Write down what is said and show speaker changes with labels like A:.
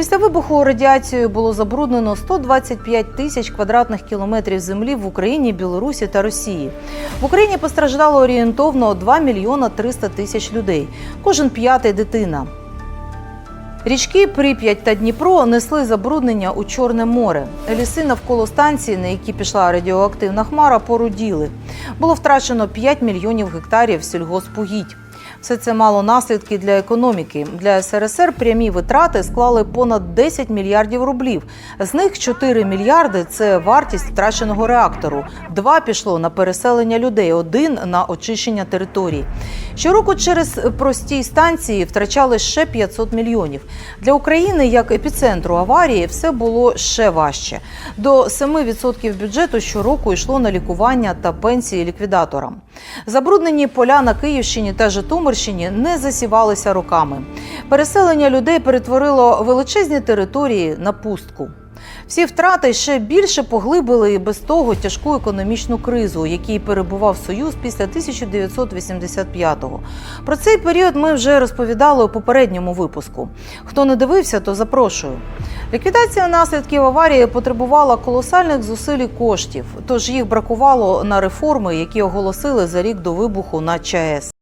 A: Після вибуху радіацією було забруднено 125 тисяч квадратних кілометрів землі в Україні, Білорусі та Росії. В Україні постраждало орієнтовно 2 мільйона 300 тисяч людей. Кожен п'ятий дитина. Річки Прип'ять та Дніпро несли забруднення у Чорне море. Ліси навколо станції, на які пішла радіоактивна хмара, поруділи. Було втрачено 5 мільйонів гектарів сільгоспугідь. Все це мало наслідки для економіки. Для СРСР прямі витрати склали понад 10 мільярдів рублів. З них 4 мільярди це вартість втраченого реактору. Два пішло на переселення людей, один на очищення територій. Щороку через прості станції втрачали ще 500 мільйонів. Для України як епіцентру аварії все було ще важче. До 7% бюджету щороку йшло на лікування та пенсії ліквідаторам. Забруднені поля на Київщині та Житомирщині не засівалися роками. Переселення людей перетворило величезні території на пустку. Всі втрати ще більше поглибили і без того тяжку економічну кризу, якій перебував Союз після 1985-го. Про цей період ми вже розповідали у попередньому випуску. Хто не дивився, то запрошую. Ліквідація наслідків аварії потребувала колосальних зусиль і коштів, тож їх бракувало на реформи, які оголосили за рік до вибуху на ЧАЕС.